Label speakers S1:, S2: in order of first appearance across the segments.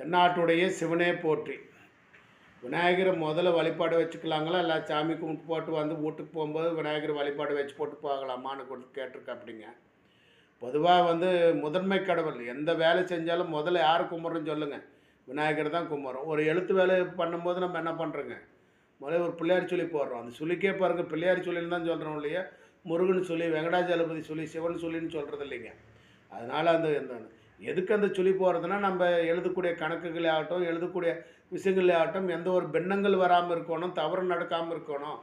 S1: தென்னாட்டுடைய சிவனே போற்றி. விநாயகரை முதல்ல வழிபாடு வச்சுக்கலாங்களா? இல்லை சாமி கும்பிட்டு போட்டு வந்து வீட்டுக்கு போகும்போது விநாயகர் வழிபாடு வச்சு போட்டு போகலாமான்னு கொடுத்து கேட்டிருக்க அப்படிங்க பொதுவாக வந்து முதன்மை கடவுள். எந்த வேலை செஞ்சாலும் முதல்ல யார் கும்பிட்றோன்னு சொல்லுங்கள் விநாயகர் தான் கும்பிட்றோம். ஒரு எழுத்து வேலை பண்ணும்போது நம்ம என்ன பண்ணுறோங்க முதல்ல ஒரு பிள்ளையார் சொல்லி போடுறோம். அந்த சொல்லிக்கே பாருங்கள் பிள்ளையார் சொல்லின்னு தான் சொல்கிறோம் இல்லையா? முருகன் சொல்லி வெங்கடாஜலபதி சொல்லி சிவன் சொல்லின்னு சொல்கிறது இல்லைங்க அதனால் அந்த இந்த எதுக்கு அந்த சொல்லி போகிறதுனா நம்ம எழுதக்கூடிய கணக்குகளே ஆகட்டும் எழுதக்கூடிய விஷயங்களே ஆகட்டும் எந்த ஒரு பின்னங்கள் வராமல் இருக்கணும் தவறு நடக்காமல் இருக்கணும்.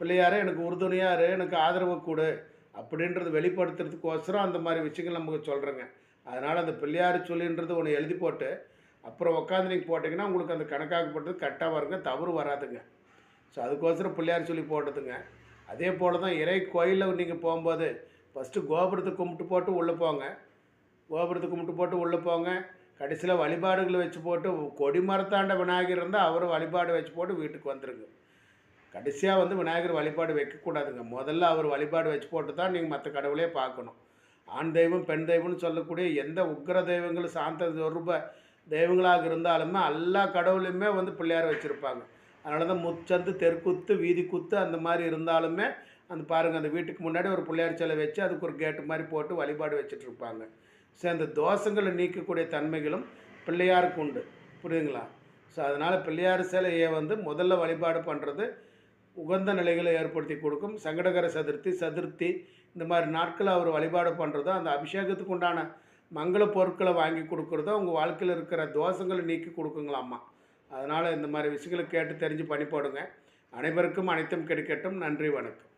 S1: பிள்ளையாரே எனக்கு உறுதுணையாரு எனக்கு ஆதரவு கொடு அப்படின்றது வெளிப்படுத்துறதுக்கோசரம் அந்த மாதிரி விஷயங்கள் நமக்கு சொல்கிறேங்க அதனால் அந்த பிள்ளையார் சொல்லின்றது ஒன்று எழுதி போட்டு அப்புறம் உட்காந்து நீங்கள் போட்டிங்கன்னா உங்களுக்கு அந்த கணக்காகப்பட்டது கரெக்டாக வருங்க தவறு வராதுங்க. ஸோ அதுக்கோசரம் பிள்ளையார் சொல்லி போட்டதுங்க. அதே போல் தான் இறை கோயிலில் நீங்கள் போகும்போது ஃபஸ்ட்டு கோபுரத்தை கும்பிட்டு போட்டு உள்ளே போங்க. கோபுரத்தை கும்பிட்டு போட்டு உள்ளே போங்க. கடைசியில் வழிபாடுகளை வச்சு போட்டு கொடி மரத்தாண்ட விநாயகர் இருந்தால் அவர் வழிபாடு வச்சு போட்டு வீட்டுக்கு வந்துடுங்க கடைசியாக வந்து விநாயகர் வழிபாடு வைக்கக்கூடாதுங்க. முதல்ல அவர் வழிபாடு வச்சு போட்டு தான் நீங்கள் மற்ற கடவுளே பார்க்கணும். ஆண் தெய்வம் பெண் தெய்வம்னு சொல்லக்கூடிய எந்த உக்கிர தெய்வங்கள் சாந்த சொரூப தெய்வங்களாக இருந்தாலுமே எல்லா கடவுளையுமே வந்து பிள்ளையார் வச்சுருப்பாங்க. அதனால தான் முச்சந்து தெற்குத்து வீதி குத்து அந்த மாதிரி இருந்தாலுமே அந்த பாருங்கள் அந்த வீட்டுக்கு முன்னாடி ஒரு பிள்ளையார் சிலை வச்சு அதுக்கு ஒரு கேட்டு மாதிரி போட்டு வழிபாடு வச்சுட்டு சேர்ந்த தோஷங்களை நீக்கக்கூடிய தன்மைகளும் பிள்ளையாருக்கு உண்டு. புரியுதுங்களா? ஸோ அதனால் பிள்ளையார் சிலையை வந்து முதல்ல வழிபாடு பண்ணுறது உகந்த நிலைகளை ஏற்படுத்தி கொடுக்கும். சங்கடகர சதுர்த்தி சதுர்த்தி இந்த மாதிரி நாட்களை அவர் வழிபாடு பண்ணுறதோ அந்த அபிஷேகத்துக்கு உண்டான மங்கள பொருட்களை வாங்கி கொடுக்குறதோ உங்கள் வாழ்க்கையில் இருக்கிற தோஷங்களை நீக்கி கொடுக்குங்களாம்மா. அதனால் இந்த மாதிரி விஷயங்களை கேட்டு தெரிஞ்சு பண்ணி போடுங்க அனைவருக்கும் அனைத்தும் கிடைக்கட்டும். நன்றி வணக்கம்.